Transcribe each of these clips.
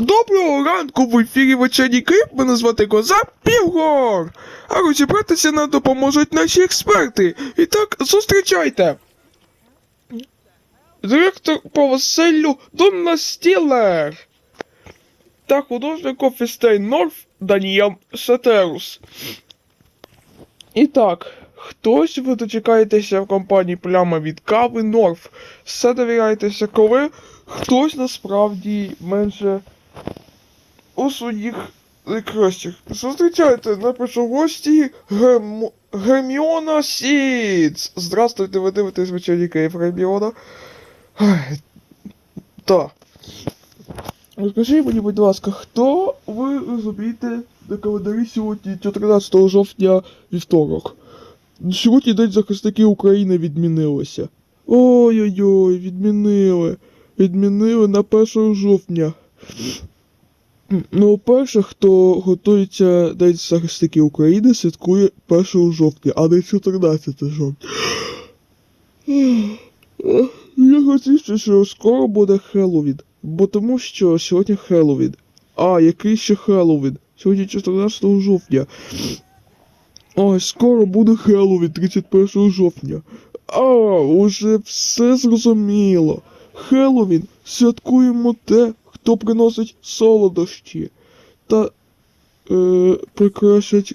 Доброго ранку в ефірі вечірній кліп. Мене звати Коза Півгор. А розібратися нам допоможуть наші експерти. І так, зустрічайте. Директор по веселлю Донна Стілер. Та художник офістей Норф Даніел Сетерус. І так, хтось ви дочекаєтеся в компанії пляма від кави Норф. Все довіряєтеся, коли хтось насправді менше у своїх найкращих. Зустрічайте на першому гості Герм... Герміона Сіц. Здравствуйте, ви дивитесь вечірній Київ Герміона. Ай, Так. Розкажіть мені, будь ласка, хто ви розумієте на календарі сьогодні 14 жовтня вівторок? Сьогодні День захисників України відмінилося. Ой-ой-ой, відмінили. Відмінили на 1 жовтня. Ну, перше, хто готується День захисників України, святкує 1 жовтня, а не 14 жовтня. Я хотів, що скоро буде Хеллоуін, бо тому що сьогодні Хеллоуін. А, який ще Хеллоуін? Сьогодні 14 жовтня. Ой, скоро буде Хеллоуін 31 жовтня. А, уже все зрозуміло. Хеллоуін святкуємо те, хто приносить солодощі та е, прикрашать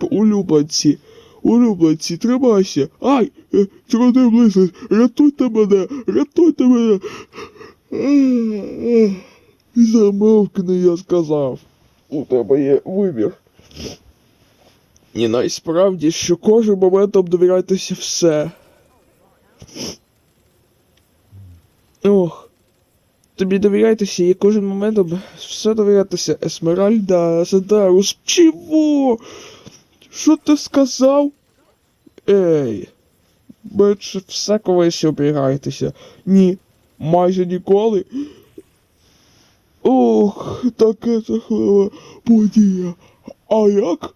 улюбленці. Улюбленці, тримайся. Ай, е, чорний близько, рятуйте мене, рятуйте мене. Замовкни, я сказав. У тебе є вибір. І найсправді, що кожен моментом довіряйтеся все. Тобі довіряйтеся і кожен момент все довірятися. Есмеральда, Седарус. Чого? Що ти сказав? Ей. Менше все колись обігаєтеся. Ні, майже ніколи. Ох, таке жахлива подія. А як?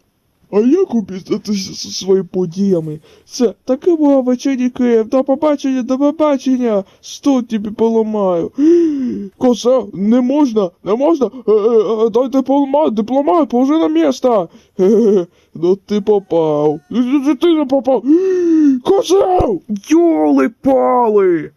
А як обізнатися зі своїми подіями? Це таке була вечірній Київ. До побачення, до побачення. Сто тобі поламаю. Коса, не можна, не можна. Е, е, е, Дайте поламаю, дипломат, положи на. Хе-хе, Ну ти попав. Ти не попав. Козел! Йоли пали!